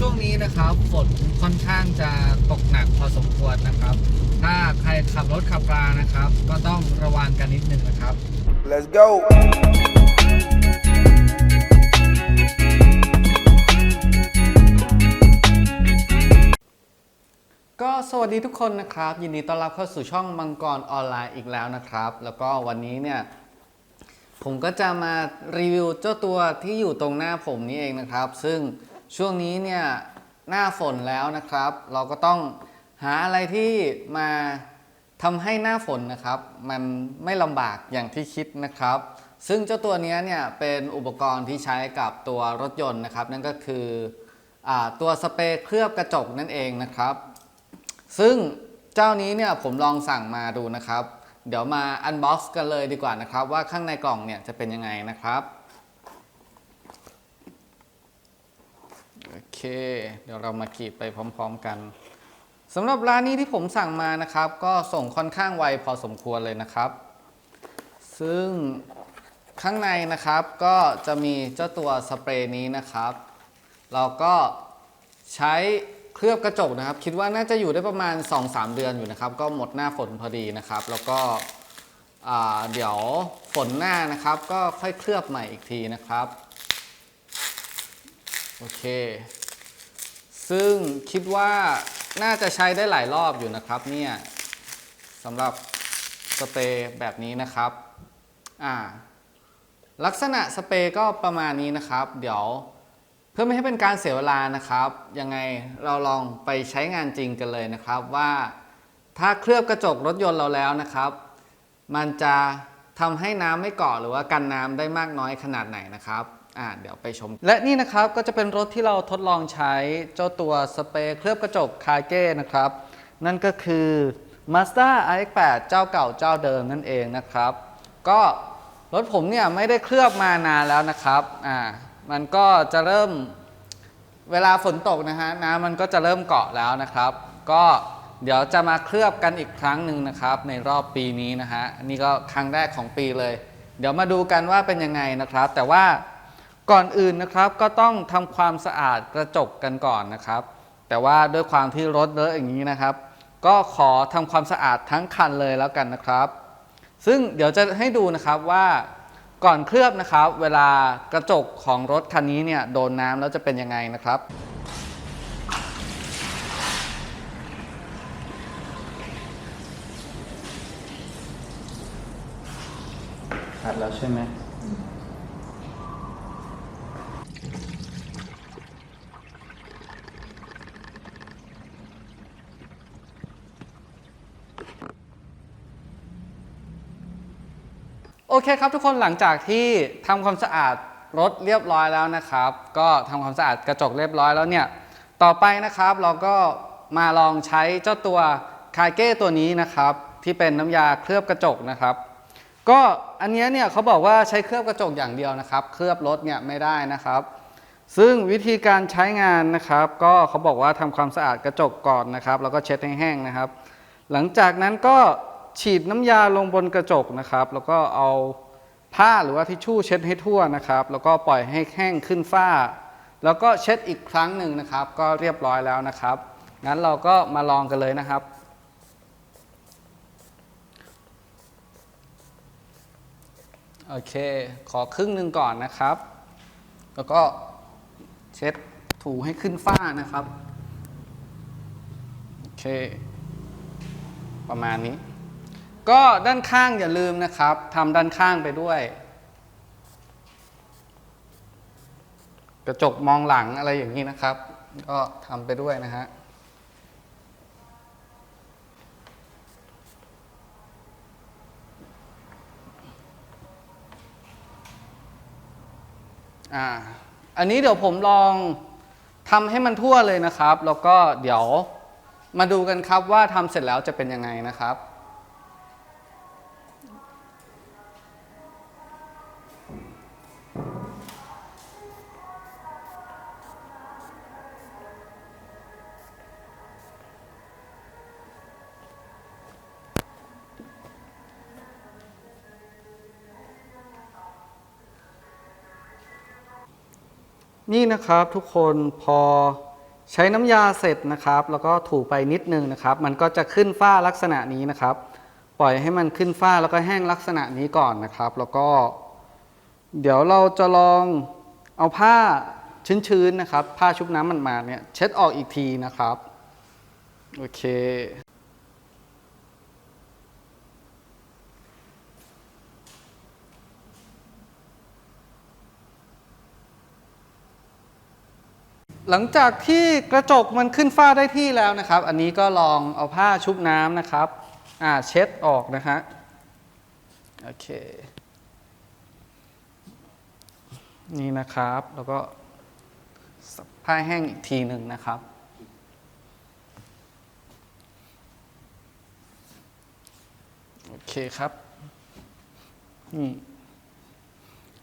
ช่วงนี้นะครับฝนค่อนข้างจะตกหนักพอสมควรนะครับ ถ้าใครขับรถขับรานะครับ ก็ต้องระวังกันนิดนึงนะครับ Let's go. ก็สวัสดีทุกคนนะครับ ยินดีต้อนรับเข้าสู่ช่องมังกรออนไลน์อีกแล้วนะครับ แล้วก็วันนี้เนี่ยผมก็จะมารีวิวเจ้าตัวที่อยู่ตรงหน้าผมนี้เองนะครับ ซึ่ง ช่วงนี้เนี่ยหน้าฝนแล้วนะครับ เราก็ต้องหาอะไรที่มาทำให้หน้าฝนนะครับ มันไม่ลำบากอย่างที่คิดนะครับ ซึ่งเจ้าตัวนี้เนี่ยเป็นอุปกรณ์ที่ใช้กับตัวรถยนต์นะครับ นั่นก็คืออตัวสเปรย์เคลือบกระจกนั่นเองนะครับ ซึ่งเจ้านี้เนี่ยผมลองสั่งมาดูนะครับ เดี๋ยวมาอันบ็อกซ์กันเลยดีกว่านะครับ ว่าข้างในกล่องเนี่ยจะเป็นยังไงนะครับ โอ เค เดี๋ยวเรามากรีดไปพร้อม ๆ กันสำหรับร้านนี้ที่ผมสั่งมานะครับ ก็ส่งค่อนข้างไวพอสมควรเลยนะครับ ซึ่งข้างในนะครับก็จะมีเจ้าตัวสเปรย์นี้นะครับ เราก็ใช้เคลือบกระจกนะครับ คิดว่าน่าจะอยู่ได้ประมาณ 2-3 เดือนอยู่นะครับ ก็หมดหน้าฝนพอดีนะครับ แล้วก็เดี๋ยวฝนหน้านะครับ ก็ค่อยเคลือบใหม่อีกทีนะครับ โอเค ซึ่งคิดว่าน่าจะใช้ได้หลายรอบอยู่นะครับเนี่ยสำหรับสเปรย์แบบนี้นะครับอ่าลักษณะสเปรย์ก็ประมาณนี้นะครับ เดี๋ยวเพื่อไม่ให้เป็นการเสียเวลานะครับ ยังไงเราลองไปใช้งานจริงกันเลยนะครับว่าถ้าเคลือบกระจกรถยนต์เราแล้วนะครับ มันจะทำให้น้ำไม่เกาะหรือว่ากันน้ำได้มากน้อยขนาดไหนนะครับ อ่าเดี๋ยวไปชม และนี่นะครับก็จะเป็นรถที่เราทดลองใช้เจ้าตัวสเปรย์เคลือบกระจกคาเก้นะครับ นั่นก็คือ Mazda iX8 เจ้าเก่าเจ้าเดิมนั่นเองนะครับ ก็รถผมเนี่ยไม่ได้เคลือบมานานแล้วนะครับอ่ามันก็จะเริ่มเวลาฝนตกนะฮะน้ำมันก็จะเริ่มเกาะแล้วนะครับ ก็เดี๋ยวจะมาเคลือบกันอีกครั้งหนึ่งนะครับ ในรอบปีนี้นะฮะนี่ก็ครั้งแรกของปีเลย เดี๋ยวมาดูกันว่าเป็นยังไงนะครับ แต่ว่า ก่อนอื่นนะครับก็ต้องทำความสะอาดกระจกกันก่อนนะครับ แต่ว่าด้วยความที่รถเลอะอย่างนี้นะครับ ก็ขอทำความสะอาดทั้งคันเลยแล้วกันนะครับ ซึ่งเดี๋ยวจะให้ดูนะครับว่าก่อนเคลือบนะครับ เวลากระจกของรถคันนี้เนี่ยโดนน้ำแล้วจะเป็นยังไงนะครับขัดแล้วใช่ไหม โอเคครับทุกคนหลังจากที่ทำความสะอาดรถเรียบร้อยแล้วนะครับ ก็ทำความสะอาดกระจกเรียบร้อยแล้วเนี่ย ต่อไปนะครับเราก็มาลองใช้เจ้าตัวคาเก้ตัวนี้นะครับ ที่เป็นน้ำยาเคลือบกระจกนะครับ ก็อันเนี้ยเนี่ยเขาบอกว่าใช้เคลือบกระจกอย่างเดียวนะครับ เคลือบรถเนี่ยไม่ได้นะครับ ซึ่งวิธีการใช้งานนะครับ ก็เขาบอกว่าทำความสะอาดกระจกก่อนนะครับ แล้วก็เช็ดให้แห้งนะครับ หลังจากนั้นก็ ฉีดน้ำยาลงบนกระจกนะครับ แล้วก็เอาผ้าหรือว่าทิชชู่เช็ดให้ทั่วนะครับ แล้วก็ปล่อยให้แห้งขึ้นฝ้า แล้วก็เช็ดอีกครั้งหนึ่งนะครับ ก็เรียบร้อยแล้วนะครับ งั้นเราก็มาลองกันเลยนะครับ โอเค ขอครึ่งหนึ่งก่อนนะครับ แล้วก็เช็ดถูให้ขึ้นฝ้านะครับ โอเค ประมาณนี้ ก็ด้านข้างอย่าลืมนะครับทำด้านข้างไปด้วย กระจกมองหลังอะไรอย่างนี้นะครับ ก็ทำไปด้วยนะฮะอ่าอันนี้เดี๋ยวผมลองทำให้มันทั่วเลยนะครับ แล้วก็เดี๋ยวมาดูกันครับว่าทำเสร็จแล้วจะเป็นยังไงนะครับ นี่นะครับทุกคนพอใช้น้ำยาเสร็จนะครับ แล้วก็ถูไปนิดนึงนะครับ มันก็จะขึ้นฝ้าลักษณะนี้นะครับ ปล่อยให้มันขึ้นฝ้าแล้วก็แห้งลักษณะนี้ก่อนนะครับ แล้วก็ เดี๋ยวเราจะลองเอาผ้าชื้นๆนะครับ ผ้าชุบน้ำมันมาเนี่ยเช็ดออกอีกทีนะครับ โอเค หลังจากที่กระจกมันขึ้นฝ้าได้ที่แล้วนะครับ อันนี้ก็ลองเอาผ้าชุบน้ำนะครับอ่าเช็ดออกนะฮะโอเค นี่นะครับแล้วก็ผ้าแห้งอีกทีหนึ่งนะครับโอเคครับนี่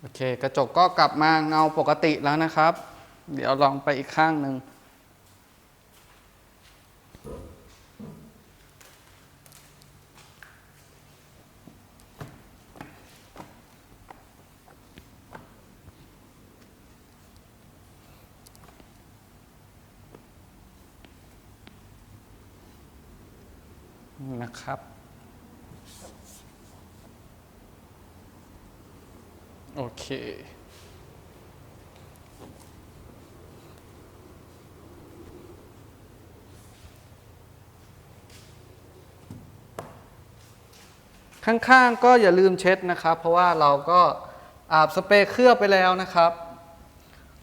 โอเค กระจกก็กลับมาเงาปกติแล้วนะครับ เดี๋ยวลองไปอีกข้างหนึ่ง นะครับ โอเค ข้างๆก็อย่าลืมเช็ดนะครับ เพราะว่าเราก็อาบสเปรย์เคลือบไปแล้วนะครับ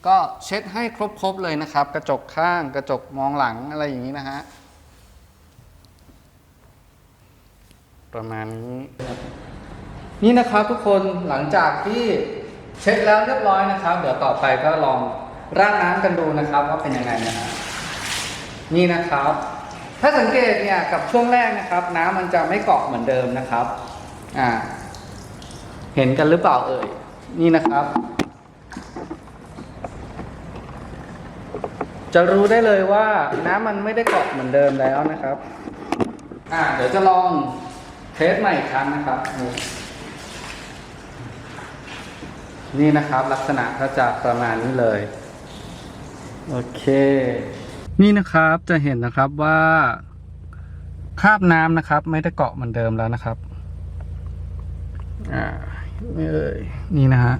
ก็เช็ดให้ครบๆเลยนะครับ กระจกข้างกระจกมองหลังอะไรอย่างนี้นะฮะประมาณนี้นี่นะครับทุกคนหลังจากที่เช็ดแล้วเรียบร้อยนะครับ เดี๋ยวต่อไปก็ลองร่าดน้ำกันดูนะครับว่าเป็นยังไงนะฮะนี่นะครับ ถ้าสังเกตเนี่ยกับช่วงแรกนะครับ น้ำมันจะไม่เกาะเหมือนเดิมนะครับอ่าเห็นกันหรือเปล่าเอ่ยนี่นะครับ จะรู้ได้เลยว่าน้ำมันไม่ได้เกาะเหมือนเดิมแล้วนะครับอ่าเดี๋ยวจะลองเทสใหม่อีกครั้งนะครับ นี่นี่นะครับลักษณะก็จะประมาณนี้เลย โอเค นี่นะครับจะเห็นนะครับว่าคราบน้ำนะครับ ไม่ได้เกาะเหมือนเดิมแล้วนะครับ อ่านี่เอ้ยนี่นะฮะ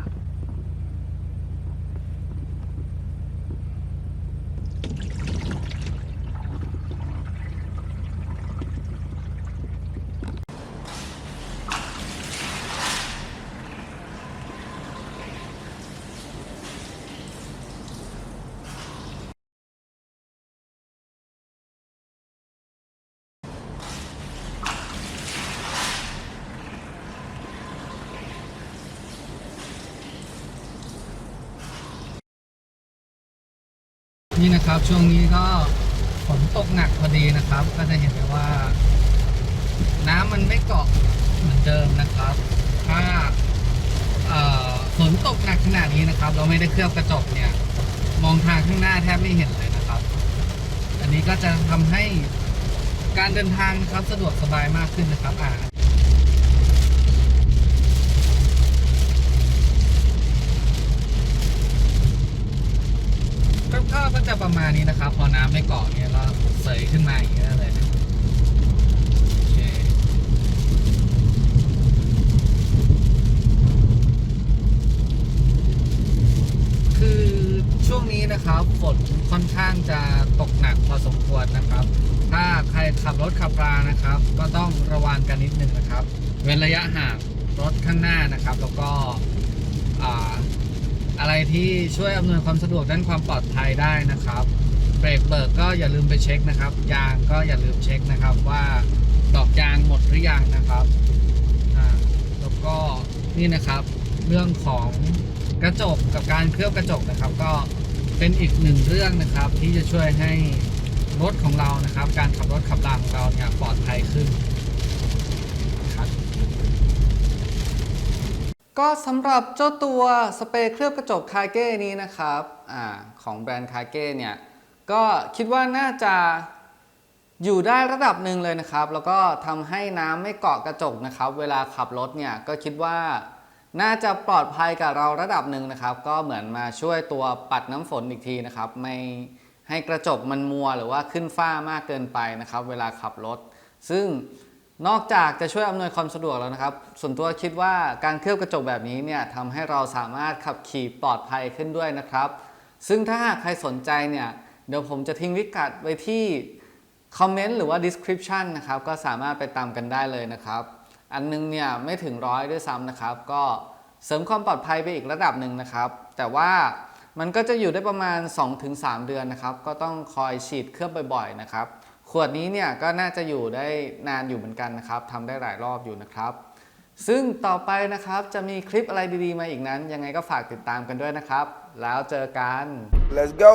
นี่นะครับช่วงนี้ก็ฝนตกหนักพอดีนะครับ ก็จะเห็นได้ว่า น้ำมันไม่เกาะเหมือนเดิมนะครับ ถ้าฝนตกหนักขนาดนี้นะครับ เราไม่ได้เคลือบกระจกเนี่ย มองทางข้างหน้าแทบไม่เห็นเลยนะครับ อันนี้ก็จะทำให้การเดินทางนะครับสะดวกสบายมากขึ้นนะครับอ่า คร่าวๆก็จะประมาณนี้นะครับ พอน้ำไม่เกาะเนี่ยก็เสยขึ้นมาอย่างเงี้ยเลยนะโอเคคือช่วงนี้นะครับฝนค่อนข้างจะตกหนักพอสมควรนะครับ ถ้าใครขับรถขับรานะครับ ก็ต้องระวังกันนิดนึงนะครับ เว้นระยะห่างรถข้างหน้านะครับ แล้วก็ อะไรที่ช่วยอำนวยความสะดวกด้านความปลอดภัยได้นะครับเบรกเบิกก็อย่าลืมไปเช็คนะครับ ยางก็อย่าลืมเช็คนะครับว่าดอกยางหมดหรือยังนะครับอ่าแล้วก็นี่นะครับ เรื่องของกระจกกับการเคลือบกระจกนะครับ ก็เป็นอีกหนึ่งเรื่องนะครับ ที่จะช่วยให้รถของเรานะครับ การขับรถขับราของเราเนี่ยปลอดภัยขึ้นครับ ก็สำหรับเจ้าตัวสเปรย์เคลือบกระจกคาเก้นี้นะครับอของแบรนด์คาเก้เนี่ยก็คิดว่าน่าจะอยู่ได้ระดับหนึ่งเลยนะครับ แล้วก็ทำให้น้ำไม่เกาะกระจกนะครับ เวลาขับรถเนี่ยก็คิดว่าน่าจะปลอดภัยกับเราระดับหนึ่งนะครับ ก็เหมือนมาช่วยตัวปัดน้ำฝนอีกทีนะครับ ไม่ให้กระจกมันมัวหรือว่าขึ้นฝ้ามากเกินไปนะครับ เวลาขับรถ ซึ่ง นอกจากจะช่วยอำนวยความสะดวกแล้วนะครับ ส่วนตัวคิดว่าการเคลือบกระจกแบบนี้เนี่ยทำให้เราสามารถขับขี่ปลอดภัยขึ้นด้วยนะครับ ซึ่งถ้าหากใครสนใจเนี่ยเดี๋ยวผมจะทิ้งวิกัดไว้ที่คอมเมนต์หรือว่า description นะครับ ก็สามารถไปตามกันได้เลยนะครับ อันนึงเนี่ยไม่ถึงร้อยด้วยซ้ำนะครับ ก็เสริมความปลอดภัยไปอีกระดับหนึ่งนะครับ แต่ว่ามันก็จะอยู่ได้ประมาณ 2-3 เดือนนะครับ ก็ต้องคอยฉีดเคลือบบ่อยๆนะครับ วดนี้เนี่ยก็น่าจะอยู่ได้นานอยู่เหมือนกันนะครับทำได้หลายรอบอยู่นะครับ ซึ่งต่อไปนะครับจะมีคลิปอะไรดีๆมาอีกนั้น ยังไงก็ฝากติดตามกันด้วยนะครับ แล้วเจอกัน Let's go.